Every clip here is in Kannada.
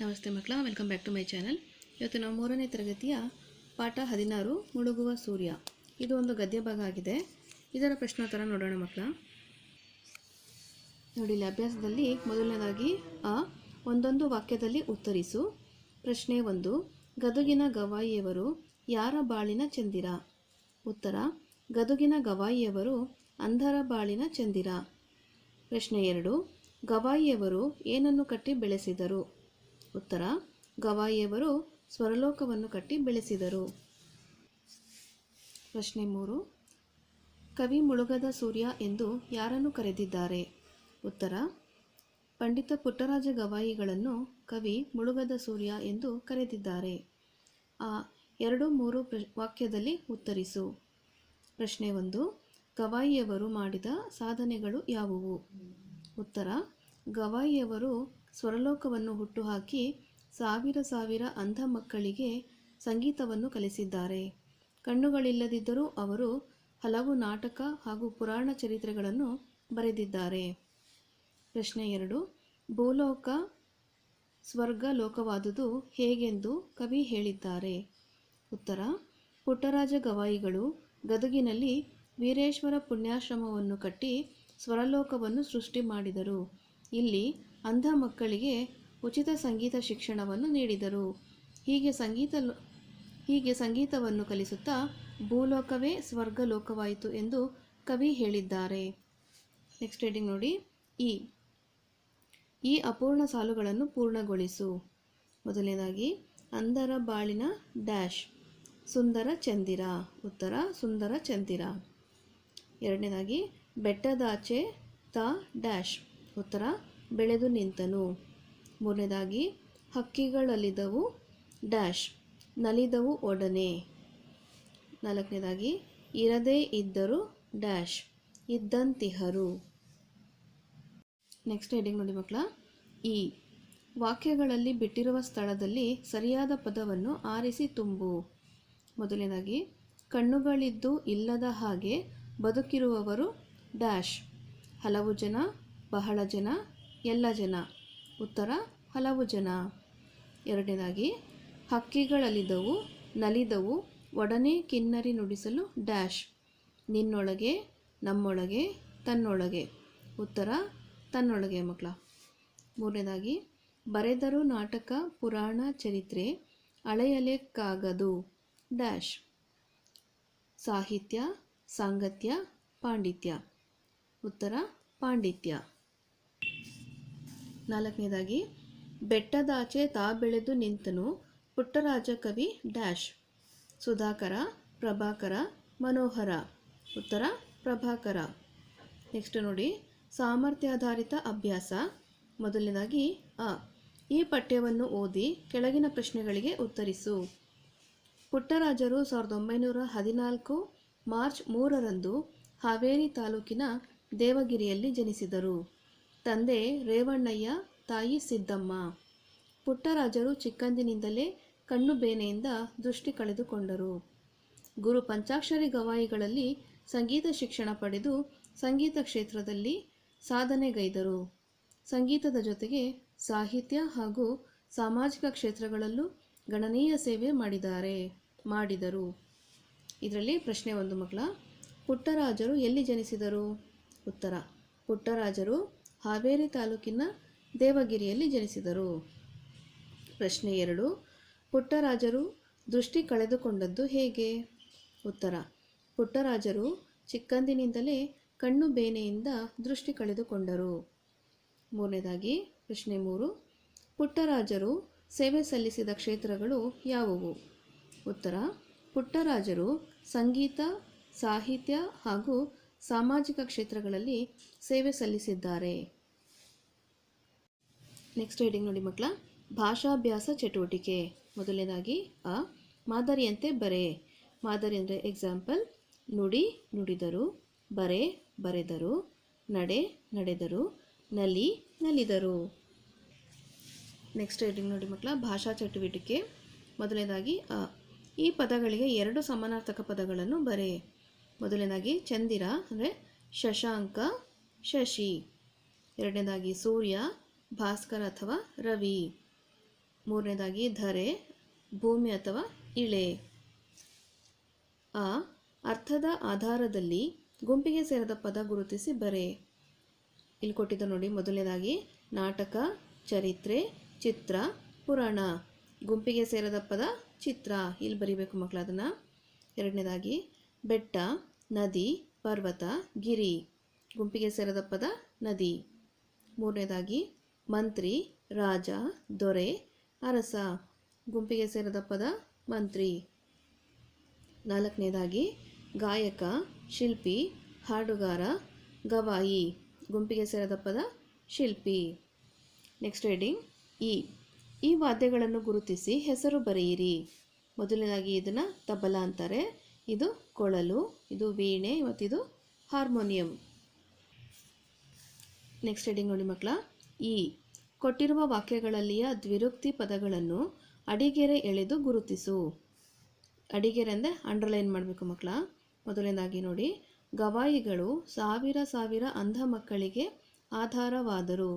ನಮಸ್ತೆ ಮಕ್ಕಳ welcome back to my channel ಇವತ್ತು ನಾವು ಮೂರನೇ ತರಗತಿಯ ಪಾಠ ಹದಿನಾರು, ಮುಳುಗುವ ಸೂರ್ಯ. ಇದು ಒಂದು ಗದ್ಯ ಭಾಗ ಆಗಿದೆ. ಇದರ ಪ್ರಶ್ನೋತ್ತರ ನೋಡೋಣ ಮಕ್ಕಳ. ನೋಡಿ, ಇಲ್ಲಿ ಅಭ್ಯಾಸದಲ್ಲಿ ಮೊದಲನೇದಾಗಿ ಆ ಒಂದೊಂದು ವಾಕ್ಯದಲ್ಲಿ ಉತ್ತರಿಸು. ಪ್ರಶ್ನೆ ಒಂದು, ಗದುಗಿನ ಗವಾಯಿಯವರು ಯಾರ ಬಾಳಿನ ಚಂದಿರ? ಉತ್ತರ, ಗದುಗಿನ ಗವಾಯಿಯವರು ಅಂಧರ ಬಾಳಿನ ಚಂದಿರ. ಪ್ರಶ್ನೆ ಎರಡು, ಗವಾಯಿಯವರು ಏನನ್ನು ಕಟ್ಟಿ ಬೆಳೆಸಿದರು? ಉತ್ತರ, ಗವಾಯಿಯವರು ಸ್ವರಲೋಕವನ್ನು ಕಟ್ಟಿ ಬೆಳೆಸಿದರು. ಪ್ರಶ್ನೆ ಮೂರು, ಕವಿ ಮುಳುಗದ ಸೂರ್ಯ ಎಂದು ಯಾರನ್ನು ಕರೆದಿದ್ದಾರೆ? ಉತ್ತರ, ಪಂಡಿತ ಪುಟ್ಟರಾಜ ಗವಾಯಿಗಳನ್ನು ಕವಿ ಮುಳುಗದ ಸೂರ್ಯ ಎಂದು ಕರೆದಿದ್ದಾರೆ. ಆ ಎರಡು ಮೂರು ಪ್ರ ವಾಕ್ಯದಲ್ಲಿ ಉತ್ತರಿಸು. ಪ್ರಶ್ನೆ ಒಂದು, ಗವಾಯಿಯವರು ಮಾಡಿದ ಸಾಧನೆಗಳು ಯಾವುವು? ಉತ್ತರ, ಗವಾಯಿಯವರು ಸ್ವರಲೋಕವನ್ನು ಹುಟ್ಟುಹಾಕಿ ಸಾವಿರ ಸಾವಿರ ಅಂಧ ಮಕ್ಕಳಿಗೆ ಸಂಗೀತವನ್ನು ಕಲಿಸಿದ್ದಾರೆ. ಕಣ್ಣುಗಳಿಲ್ಲದಿದ್ದರೂ ಅವರು ಹಲವು ನಾಟಕ ಹಾಗೂ ಪುರಾಣ ಚರಿತ್ರೆಗಳನ್ನು ಬರೆದಿದ್ದಾರೆ. ಪ್ರಶ್ನೆ ಎರಡು, ಭೂಲೋಕ ಸ್ವರ್ಗ ಲೋಕವಾದುದು ಹೇಗೆಂದು ಕವಿ ಹೇಳಿದ್ದಾರೆ. ಉತ್ತರ, ಪುಟ್ಟರಾಜ ಗವಾಯಿಗಳು ಗದಗಿನಲ್ಲಿ ವೀರೇಶ್ವರ ಪುಣ್ಯಾಶ್ರಮವನ್ನು ಕಟ್ಟಿ ಸ್ವರಲೋಕವನ್ನು ಸೃಷ್ಟಿ ಮಾಡಿದರು. ಇಲ್ಲಿ ಅಂಧ ಮಕ್ಕಳಿಗೆ ಉಚಿತ ಸಂಗೀತ ಶಿಕ್ಷಣವನ್ನು ನೀಡಿದರು. ಹೀಗೆ ಸಂಗೀತ ಹೀಗೆ ಸಂಗೀತವನ್ನು ಕಲಿಸುತ್ತಾ ಭೂಲೋಕವೇ ಸ್ವರ್ಗ ಲೋಕವಾಯಿತು ಎಂದು ಕವಿ ಹೇಳಿದ್ದಾರೆ. ನೆಕ್ಸ್ಟ್ ರೀಡಿಂಗ್ ನೋಡಿ. ಈ ಈ ಅಪೂರ್ಣ ಸಾಲುಗಳನ್ನು ಪೂರ್ಣಗೊಳಿಸು. ಮೊದಲನೇದಾಗಿ, ಅಂಧರ ಬಾಳಿನ ಡ್ಯಾಶ್, ಸುಂದರ ಚಂದಿರ. ಉತ್ತರ, ಸುಂದರ ಚಂದಿರ. ಎರಡನೇದಾಗಿ ಬೆಟ್ಟದಾಚೆ ತ ಡ್ಯಾಶ್. ಉತ್ತರ ಬೆಳೆದು ನಿಂತನು. ಮೂರನೇದಾಗಿ ಹಕ್ಕಿಗಳಲ್ಲಿದ್ದವು ಡ್ಯಾಶ್, ನಲಿದವು ಒಡನೆ. ನಾಲ್ಕನೇದಾಗಿ ಇರದೇ ಇದ್ದರು ಡ್ಯಾಶ್, ಇದ್ದಂತಿಹರು. ನೆಕ್ಸ್ಟ್ ಹೆಡಿಂಗ್ ನೋಡಿ ಮಕ್ಕಳ. ಈ ವಾಕ್ಯಗಳಲ್ಲಿ ಬಿಟ್ಟಿರುವ ಸ್ಥಳದಲ್ಲಿ ಸರಿಯಾದ ಪದವನ್ನು ಆರಿಸಿ ತುಂಬು. ಮೊದಲನೇದಾಗಿ, ಕಣ್ಣುಗಳಿದ್ದು ಇಲ್ಲದ ಹಾಗೆ ಬದುಕಿರುವವರು ಡ್ಯಾಶ್. ಹಲವು ಜನ, ಬಹಳ ಜನ ಎಲ್ಲ ಜನ. ಉತ್ತರ, ಹಲವು ಜನ. ಎರಡನೇದಾಗಿ, ಹಕ್ಕಿಗಳಲ್ಲಿದ್ದವು, ನಲಿದವು, ಒಡನೆ ಕಿನ್ನರಿ ನುಡಿಸಲು ಡ್ಯಾಶ್. ನಿನ್ನೊಳಗೆ, ನಮ್ಮೊಳಗೆ, ತನ್ನೊಳಗೆ. ಉತ್ತರ, ತನ್ನೊಳಗೆ ಮಕ್ಕಳ. ಮೂರನೇದಾಗಿ, ಬರೆದರು ನಾಟಕ, ಪುರಾಣ, ಚರಿತ್ರೆ ಅಳೆಯಲೆಕ್ಕಾಗದು ಡ್ಯಾಶ್. ಸಾಹಿತ್ಯ, ಸಾಂಗತ್ಯ, ಪಾಂಡಿತ್ಯ. ಉತ್ತರ, ಪಾಂಡಿತ್ಯ. ನಾಲ್ಕನೇದಾಗಿ, ಬೆಟ್ಟದಾಚೆ ತಾ ಬೆಳೆದು ನಿಂತನು ಪುಟ್ಟರಾಜ ಕವಿ ಡ್ಯಾಶ್. ಸುಧಾಕರ, ಪ್ರಭಾಕರ, ಮನೋಹರ. ಉತ್ತರ, ಪ್ರಭಾಕರ. ನೆಕ್ಸ್ಟ್ ನೋಡಿ, ಸಾಮರ್ಥ್ಯಾಧಾರಿತ ಅಭ್ಯಾಸ. ಮೊದಲನೇದಾಗಿ, ಅ. ಈ ಪಠ್ಯವನ್ನು ಓದಿ ಕೆಳಗಿನ ಪ್ರಶ್ನೆಗಳಿಗೆ ಉತ್ತರಿಸು. ಪುಟ್ಟರಾಜರು ಸಾವಿರದ ಒಂಬೈನೂರ ಹದಿನಾಲ್ಕು ಮಾರ್ಚ್ ಮೂರರಂದು ಹಾವೇರಿ ತಾಲೂಕಿನ ದೇವಗಿರಿಯಲ್ಲಿ ಜನಿಸಿದರು. ತಂದೆ ರೇವಣ್ಣಯ್ಯ, ತಾಯಿ ಸಿದ್ದಮ್ಮ. ಪುಟ್ಟರಾಜರು ಚಿಕ್ಕಂದಿನಿಂದಲೇ ಕಣ್ಣು ಬೇನೆಯಿಂದ ದೃಷ್ಟಿ ಕಳೆದುಕೊಂಡರು. ಗುರು ಪಂಚಾಕ್ಷರಿ ಗವಾಯಿಗಳಲ್ಲಿ ಸಂಗೀತ ಶಿಕ್ಷಣ ಪಡೆದು ಸಂಗೀತ ಕ್ಷೇತ್ರದಲ್ಲಿ ಸಾಧನೆಗೈದರು. ಸಂಗೀತದ ಜೊತೆಗೆ ಸಾಹಿತ್ಯ ಹಾಗೂ ಸಾಮಾಜಿಕ ಕ್ಷೇತ್ರಗಳಲ್ಲೂ ಗಣನೀಯ ಸೇವೆ ಮಾಡಿದ್ದಾರೆ, ಮಾಡಿದರು. ಇದರಲ್ಲಿ ಪ್ರಶ್ನೆ ಒಂದು ಮಕ್ಕಳ, ಪುಟ್ಟರಾಜರು ಎಲ್ಲಿ ಜನಿಸಿದರು? ಉತ್ತರ, ಪುಟ್ಟರಾಜರು ಹಾವೇರಿ ತಾಲೂಕಿನ ದೇವಗಿರಿಯಲ್ಲಿ ಜನಿಸಿದರು. ಪ್ರಶ್ನೆ ಎರಡು, ಪುಟ್ಟರಾಜರು ದೃಷ್ಟಿ ಕಳೆದುಕೊಂಡದ್ದು ಹೇಗೆ? ಉತ್ತರ, ಪುಟ್ಟರಾಜರು ಚಿಕ್ಕಂದಿನಿಂದಲೇ ಕಣ್ಣು ಬೇನೆಯಿಂದ ದೃಷ್ಟಿ ಕಳೆದುಕೊಂಡರು. ಮೂರನೇದಾಗಿ, ಪ್ರಶ್ನೆ ಮೂರು, ಪುಟ್ಟರಾಜರು ಸೇವೆ ಸಲ್ಲಿಸಿದ ಕ್ಷೇತ್ರಗಳು ಯಾವುವು? ಉತ್ತರ, ಪುಟ್ಟರಾಜರು ಸಂಗೀತ, ಸಾಹಿತ್ಯ ಹಾಗೂ ಸಾಮಾಜಿಕ ಕ್ಷೇತ್ರಗಳಲ್ಲಿ ಸೇವೆ ಸಲ್ಲಿಸಿದ್ದಾರೆ. ನೆಕ್ಸ್ಟ್ ರೀಡಿಂಗ್ ನೋಡಿ ಮಕ್ಕಳ. ಭಾಷಾಭ್ಯಾಸ ಚಟುವಟಿಕೆ. ಮೊದಲನೇದಾಗಿ ಅ, ಮಾದರಿಯಂತೆ ಬರೆ. ಮಾದರಿ ಅಂದರೆ ಎಕ್ಸಾಂಪಲ್ ನುಡಿ, ನುಡಿದರು, ಬರೆ, ಬರೆದರು, ನಡೆ, ನಡೆದರು, ನಲಿ, ನಲಿದರು. ನೆಕ್ಸ್ಟ್ ರೀಡಿಂಗ್ ನೋಡಿ ಮಕ್ಕಳ, ಭಾಷಾ ಚಟುವಟಿಕೆ. ಮೊದಲನೇದಾಗಿ ಅ, ಈ ಪದಗಳಿಗೆ ಎರಡು ಸಮಾನಾರ್ಥಕ ಪದಗಳನ್ನು ಬರೆ. ಮೊದಲನೇದಾಗಿ ಚಂದಿರ, ಅಂದರೆ ಶಶಾಂಕ, ಶಶಿ. ಎರಡನೇದಾಗಿ ಸೂರ್ಯ, ಭಾಸ್ಕರ ಅಥವಾ ರವಿ. ಮೂರನೇದಾಗಿ ಧರೆ, ಭೂಮಿ ಅಥವಾ ಇಳೆ. ಆ, ಅರ್ಥದ ಆಧಾರದಲ್ಲಿ ಗುಂಪಿಗೆ ಸೇರದ ಪದ ಗುರುತಿಸಿ ಬರೆ. ಇಲ್ಲಿ ಕೊಟ್ಟಿದ್ದ ನೋಡಿ ಮೊದಲನೇದಾಗಿ ನಾಟಕ, ಚರಿತ್ರೆ, ಚಿತ್ರ, ಪುರಾಣ. ಗುಂಪಿಗೆ ಸೇರದ ಪದ ಚಿತ್ರ. ಇಲ್ಲಿ ಬರಿಬೇಕು ಮಕ್ಕಳು ಅದನ್ನು. ಎರಡನೇದಾಗಿ ಬೆಟ್ಟ ನದಿ, ಪರ್ವತ, ಗಿರಿ, ಗುಂಪಿಗೆ ಸೇರದ ಪದ ನದಿ. ಮೂರನೇದಾಗಿ, ಮಂತ್ರಿ, ರಾಜ, ದೊರೆ, ಅರಸ, ಗುಂಪಿಗೆ ಸೇರದ ಪದ ಮಂತ್ರಿ. ನಾಲ್ಕನೇದಾಗಿ, ಗಾಯಕ, ಶಿಲ್ಪಿ, ಹಾಡುಗಾರ, ಗವಾಯಿ, ಗುಂಪಿಗೆ ಸೇರದ ಪದ ಶಿಲ್ಪಿ. ನೆಕ್ಸ್ಟ್ ರೀಡಿಂಗ್ ಇ ಈ ವಾದ್ಯಗಳನ್ನು ಗುರುತಿಸಿ ಹೆಸರು ಬರೆಯಿರಿ. ಮೊದಲನೇದಾಗಿ ಇದನ್ನು ತಬಲ ಅಂತಾರೆ. ಇದು ಕೊಳಲು, ಇದು ವೀಣೆ ಮತ್ತಿದು ಹಾರ್ಮೋನಿಯಂ. ನೆಕ್ಸ್ಟ್ ಹೆಡಿಂಗ್ ನೋಡಿ ಮಕ್ಕಳ ಈ ಕೊಟ್ಟಿರುವ ವಾಕ್ಯಗಳಲ್ಲಿಯ ದ್ವಿರುಕ್ತಿ ಪದಗಳನ್ನು ಅಡಿಗೆರೆ ಎಳೆದು ಗುರುತಿಸು. ಅಡಿಗೆರೆ ಅಂದರೆ ಅಂಡರ್ಲೈನ್ ಮಾಡಬೇಕು ಮಕ್ಕಳ ಮೊದಲನೇದಾಗಿ ನೋಡಿ. ಗವಾಯಿಗಳು ಸಾವಿರ ಸಾವಿರ ಅಂಧ ಮಕ್ಕಳಿಗೆ ಆಧಾರವಾದರು.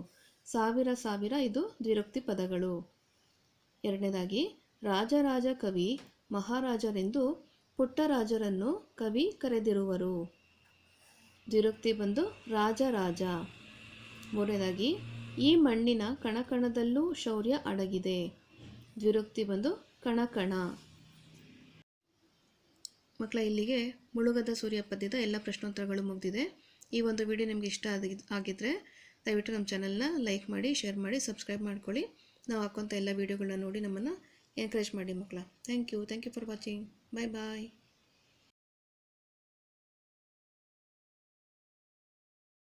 ಸಾವಿರ ಸಾವಿರ ಇದು ದ್ವಿರುಕ್ತಿ ಪದಗಳು. ಎರಡನೇದಾಗಿ ರಾಜರಾಜ ಕವಿ ಮಹಾರಾಜರೆಂದು ಪುಟ್ಟರಾಜರನ್ನು ಕವಿ ಕರೆದಿರುವರು. ದ್ವಿರುಕ್ತಿ ಬಂದು ರಾಜರಾಜ ಮೂರನೇದಾಗಿ ಈ ಮಣ್ಣಿನ ಕಣಕಣದಲ್ಲೂ ಶೌರ್ಯ ಅಡಗಿದೆ. ದ್ವಿರುಕ್ತಿ ಬಂದು ಕಣಕಣ. ಮಕ್ಕಳ, ಇಲ್ಲಿಗೆ ಮುಳುಗದ ಸೂರ್ಯ ಪದ್ಯದ ಎಲ್ಲ ಪ್ರಶ್ನೋತ್ತರಗಳು ಮುಗಿದಿದೆ. ಈ ಒಂದು ವಿಡಿಯೋ ನಿಮಗೆ ಇಷ್ಟ ಆಗಿ- ಆಗಿದ್ದರೆ ದಯವಿಟ್ಟು ನಮ್ಮ ಚಾನಲ್ನ ಲೈಕ್ ಮಾಡಿ, ಶೇರ್ ಮಾಡಿ, ಸಬ್ಸ್ಕ್ರೈಬ್ ಮಾಡ್ಕೊಳ್ಳಿ. ನಾವು ಹಾಕೋಂಥ ಎಲ್ಲ ವೀಡಿಯೋಗಳನ್ನ ನೋಡಿ ನಮ್ಮನ್ನು ಎನ್ಕರೇಜ್ ಮಾಡಿ ಮಕ್ಕಳ. Thank you thank you for watching Bye-bye.